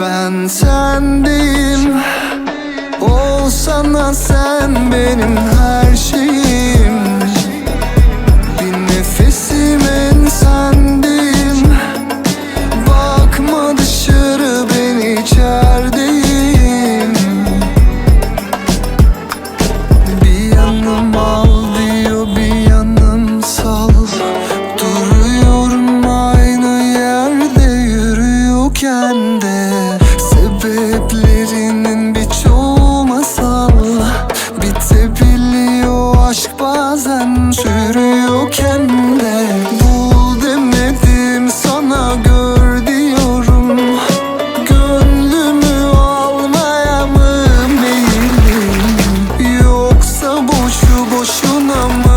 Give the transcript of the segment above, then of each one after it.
Ben sendeyim. Olsana sen benim her şeyim giderken de Sebeplerinin birçoğu masal. Bitebiliyor aşk bazen sürüyorken de Bul demedim sana gör diyorum. Gönlümü almaya mı meyilim Yoksa boşu boşuna mı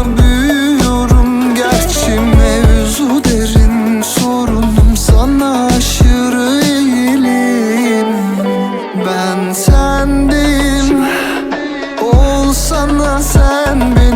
sen beni